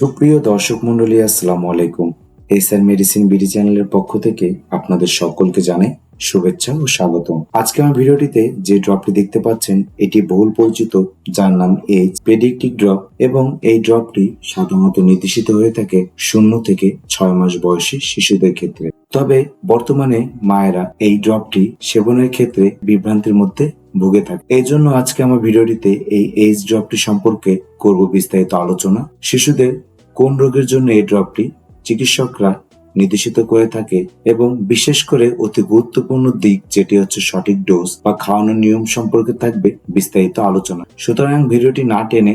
সুপ্রিয় দর্শক মন্ডলী আসসালামু আলাইকুম। এসআর মেডিসিন বিডি চ্যানেলের পক্ষ থেকে আপনাদের সকলকে জানাই শুভেচ্ছা ও স্বাগতম। আজকে আমার ভিডিওটিতে যে ড্রপটি দেখতে পাচ্ছেন, এটি বহুল পরিচিত, যার নাম এইচ পেডিকটিক ড্রপ এবং এই ড্রপটি সাধারণত নির্দেশিত হয়ে থাকে শূন্য থেকে ছয় মাস বয়সী শিশুদের ক্ষেত্রে। তবে বর্তমানে মায়েরা এই ড্রপটি সেবনের ক্ষেত্রে বিভ্রান্তির মধ্যে ভুগে থাকে। এই জন্য আজকে আমার ভিডিওটিতে এই এইচ ড্রপটি সম্পর্কে করব বিস্তারিত আলোচনা। শিশুদের কোন রোগের জন্য এই ড্রপটি চিকিৎসকরা নির্দেশিত করে থাকে এবং বিশেষ করে অতি গুরুত্বপূর্ণ দিক যেটি হচ্ছে সঠিক ডোজ বা খাওয়ানোর নিয়ম সম্পর্কে থাকবে বিস্তারিত আলোচনা। সুতরাং ভিডিওটি না টেনে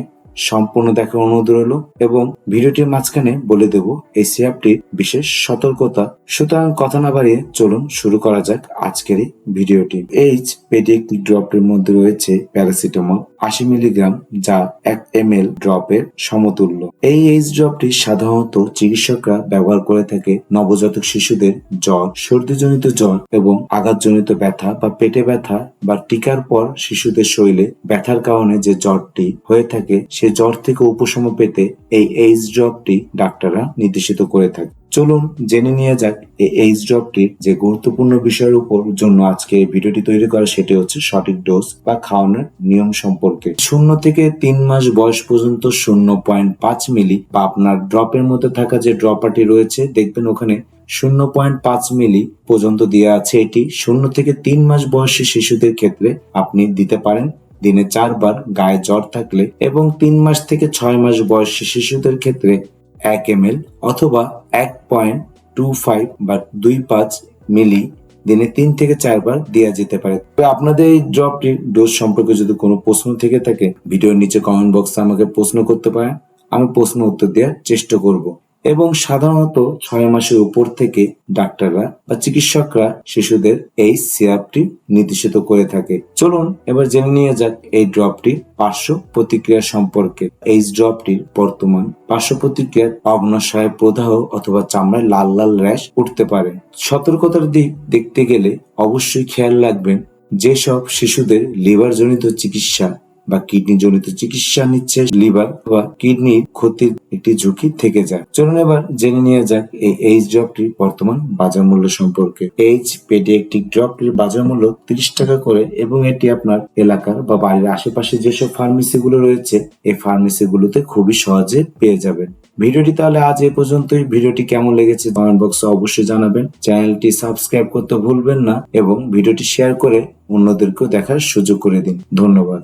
সম্পূর্ণ দেখার অনুরোধ রইল এবং ভিডিওটির মাঝখানে বলে দেব, এই সিরাপটির বিশেষ সতর্কতা। সুতরাং কথা না বাড়িয়ে চলুন শুরু করা যাক আজকের এই ভিডিওটি। এইচ পেডিয়াট্রিক ড্রপটির মধ্যে রয়েছে প্যারাসিটামল। আশি মিলিগ্রাম যা এক এম এল ড্রপের সমতুল্য। এই এইচ ড্রপটি সাধারণত চিকিৎসকরা ব্যবহার করে থাকে নবজাতক শিশুদের জ্বর, সর্দিজনিত জ্বর এবং আঘাতজনিত ব্যথা বা পেটে ব্যথা বা টিকার পর শিশুদের শরীরে ব্যথার কারণে যে জ্বরটি হয়ে থাকে, সে জ্বর থেকে উপশম পেতে এই এইচ ড্রপটি ডাক্তাররা নির্দেশিত করে থাকে। চলুন জেনে নিয়ে যাক এই ড্রপটির যে গুরুত্বপূর্ণ বিষয়ের উপর জন্য আজকে এই ভিডিওটি তৈরি করা সেটি হচ্ছে সঠিক ডোজ বা খাওয়ানোর নিয়ম সম্পর্কে। শূন্য থেকে তিন মাস বয়স পর্যন্ত শূন্য পয়েন্ট পাঁচ মিলি বা আপনার ড্রপের মধ্যে থাকা যে ড্রপারটি রয়েছে, দেখবেন ওখানে শূন্য পয়েন্ট পাঁচ মিলি পর্যন্ত দেওয়া আছে। এটি শূন্য থেকে তিন মাস বয়সী শিশুদের ক্ষেত্রে আপনি দিতে পারেন। দিনে চারবার গায়ে জ্বর থাকলে এবং তিন মাস থেকে ছয় মাস বয়সী শিশুদের ক্ষেত্রে এক এম এল অথবা এক পয়েন্ট টু ফাইভ বা দুই পাঁচ মিলি দিনে তিন থেকে চারবার দেওয়া যেতে পারে। তো আপনাদের এই ড্রপটির ডোজ সম্পর্কে যদি কোনো প্রশ্ন থেকে থাকে, ভিডিওর নিচে কমেন্ট বক্সে আমাকে প্রশ্ন করতে পারেন। আমি প্রশ্ন উত্তর দেওয়ার চেষ্টা করব। এবং সাধারণত ছয় মাসের উপর থেকে ডাক্তাররা বা চিকিৎসকরা শিশুদের এই সিরাপটি নির্দেশিত করে থাকে। চলুন এবার জেনে নিয়ে যাক এই ড্রপটি পার্শ্ব প্রতিক্রিয়া সম্পর্কে। এই ড্রপটির বর্তমান পার্শ্ব প্রতিক্রিয়ার অগ্নশয় প্রদাহ অথবা চামড়ায় লাল লাল র্যাশ উঠতে পারে। সতর্কতার দিক দেখতে গেলে অবশ্যই খেয়াল রাখবেন, যেসব শিশুদের লিভার জনিত চিকিৎসা বা কিডনি জনিত চিকিৎসা নিচ্ছে লিভার বা কিডনির ক্ষতির একটি ঝুঁকি থেকে যায়। চলুন এবার জেনে নিয়ে যাক এই এইচ ড্রপটির বর্তমান বাজার মূল্য সম্পর্কে। এইচ পেডিয়াট্রিক ড্রপটির বাজার মূল্য তিরিশ টাকা করে এবং এটি আপনার এলাকার বা বাড়ির আশেপাশে যেসব ফার্মেসি গুলো রয়েছে, এই ফার্মেসি গুলোতে খুবই সহজে পেয়ে যাবেন। ভিডিওটি তাহলে আজ এ পর্যন্তই। ভিডিওটি কেমন লেগেছে কমেন্ট বক্সে অবশ্যই জানাবেন। চ্যানেলটি সাবস্ক্রাইব করতে ভুলবেন না এবং ভিডিওটি শেয়ার করে অন্যদেরকেও দেখার সুযোগ করে দিন। ধন্যবাদ।